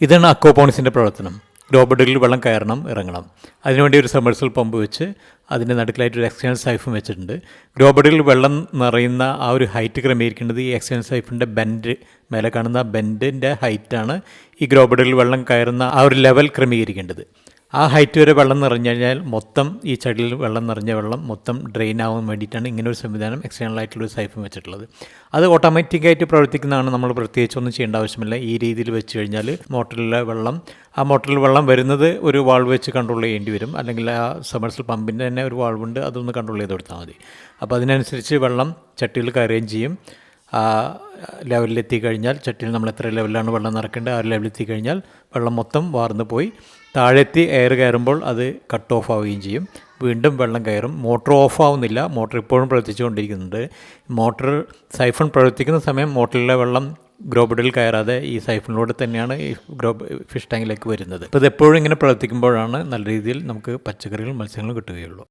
ഇതാണ് അക്കോപോണിക്സിന്റെ പ്രവർത്തനം. ഗ്രോബഡിൽ വെള്ളം കയറണം ഇറങ്ങണം. അതിനുവേണ്ടി ഒരു സമ്മർസൽ പമ്പ് വെച്ച് അതിന്റെ നടുക്കിലായിട്ട് ഒരു എക്സ്റ്റേണൽ സൈഫും വെച്ചിട്ടുണ്ട്. ഗ്രോബഡിൽ വെള്ളം നിറയുന്ന ആ ഒരു ഹൈറ്റ് ക്രമീകരിക്കേണ്ടത് ഈ എക്സ്റ്റേണൽ സൈഫിന്റെ ബെൻഡ് മേലെ കാണുന്ന ബെൻഡിന്റെ ഹൈറ്റാണ് ഈ ഗ്രോബഡിൽ വെള്ളം കയറുന്ന ആ ഒരു ലെവൽ ക്രമീകരിക്കേണ്ടത്. ആ ഹൈറ്റ് വരെ വെള്ളം നിറഞ്ഞു കഴിഞ്ഞാൽ മൊത്തം ഈ ചടിയിൽ വെള്ളം നിറഞ്ഞ വെള്ളം മൊത്തം ഡ്രെയിൻ ആവാൻ വേണ്ടിയിട്ടാണ് ഇങ്ങനെ ഒരു സംവിധാനം എക്സ്റ്റേണൽ ആയിട്ടുള്ള ഒരു സൈഫും വെച്ചിട്ടുള്ളത്. അത് ഓട്ടോമാറ്റിക്കായിട്ട് പ്രവർത്തിക്കുന്നതാണ് നമ്മൾ പ്രത്യേകിച്ചൊന്നും ചെയ്യേണ്ട ആവശ്യമില്ല. ഈ രീതിയിൽ വെച്ച് കഴിഞ്ഞാൽ മോട്ടറിലെ വെള്ളം ആ മോട്ടറിൽ വെള്ളം വരുന്നത് ഒരു വാൾവ് വെച്ച് കൺട്രോൾ ചെയ്യേണ്ടി വരും. അല്ലെങ്കിൽ ആ സമർസൽ പമ്പിന്റെ തന്നെ ഒരു വാൾവുണ്ട് അതൊന്ന് കൺട്രോൾ ചെയ്ത് കൊടുത്താൽ മതി. അപ്പോൾ അതിനനുസരിച്ച് വെള്ളം ചട്ടിയിൽ കയറുകയും ചെയ്യും. ആ ലെവലിലെത്തി കഴിഞ്ഞാൽ ചട്ടിയിൽ നമ്മൾ എത്ര ലെവലിലാണ് വെള്ളം നിറക്കേണ്ടത് ആ ലെവലിലെത്തി കഴിഞ്ഞാൽ വെള്ളം മൊത്തം വാർന്നു പോയി. താഴെത്തി എയർ കയറുമ്പോൾ അത് കട്ട് ഓഫ് ആവുകയും ചെയ്യും. വീണ്ടും വെള്ളം കയറും. മോട്ടർ ഓഫ് ആവുന്നില്ല. മോട്ടർ ഇപ്പോഴും പ്രവർത്തിച്ചുകൊണ്ടിരിക്കുന്നുണ്ട്. മോട്ടർ സൈഫൺ പ്രവർത്തിക്കുന്ന സമയം മോട്ടറിലെ വെള്ളം ഗ്രോബിഡിൽ കയറാതെ ഈ സൈഫണിലൂടെ തന്നെയാണ് ഈ ഗ്രോ ഫിഷ് ടാങ്കിലേക്ക് വരുന്നത്. അപ്പോൾ ഇത് എപ്പോഴും ഇങ്ങനെ പ്രവർത്തിക്കുമ്പോഴാണ് നല്ല രീതിയിൽ നമുക്ക് പച്ചക്കറികളും മത്സ്യങ്ങളും കിട്ടുകയുള്ളൂ.